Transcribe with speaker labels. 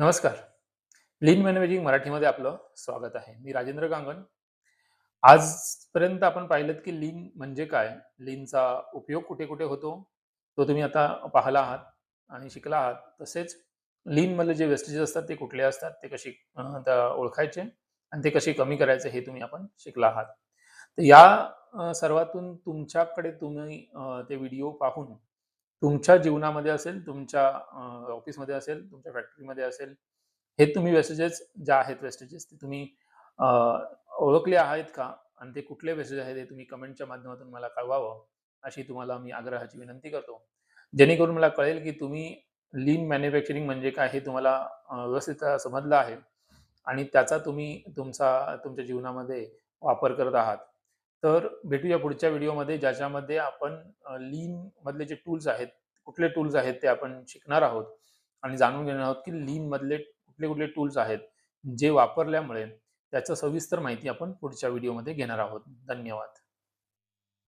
Speaker 1: नमस्कार. लीन मॅनेजिंग मराठीमध्ये आपलं स्वागत आहे. मी राजेंद्र गांगण. आजपर्यंत आपण पाहिलं की लीन म्हणजे काय? लीनचा उपयोग कुठे कुठे होतो? तो तुम्ही आता पाहिला आहात आणि शिकला आहात. तसेच लीनमधले जे वेस्टेजेस असतात ते कुठले असतात? ते कशी ओळखायचे आणि ते कसे कमी करायचे हे तुम्ही आपण शिकला आहात. तर या सर्वातून तुमच्याकडे तुम्ही ते व्हिडिओ पाहून तुमच्या जीवनामध्ये असेल तुमच्या ऑफिसमध्ये असेल तुमच्या फॅक्टरीमध्ये असेल हे तुम्ही वेस्टेजेस ज्या आहेत वेस्टेजेस ते तुम्ही ओळखले आहेत का? आणि ते कुठले वेस्टेज आहेत हे तुम्ही कमेंटच्या माध्यमातून मला कळवावं अशी तुम्हाला मी आग्रहाची विनंती करतो. जेणेकरून मला कळेल की तुम्ही लीन मॅन्युफॅक्चरिंग म्हणजे काय हे तुम्हाला व्यवस्थित समजलं आहे. आणि त्याचा तुम्ही तुमचा तुमच्या जीवनामध्ये वापर करत आहात. तर भेटूया पुढच्या व्हिडिओमध्ये ज्याच्यामध्ये आपण लीन मधले जे टूल्स आहेत कुठले टूल्स आहेत ते आपण शिकणार आहोत. आणि जाणून घेणार आहोत की लीन मधले कुठले कुठले टूल्स आहेत जे वापरल्यामुळे त्याचं सविस्तर माहिती आपण पुढच्या व्हिडिओमध्ये घेणार आहोत. धन्यवाद.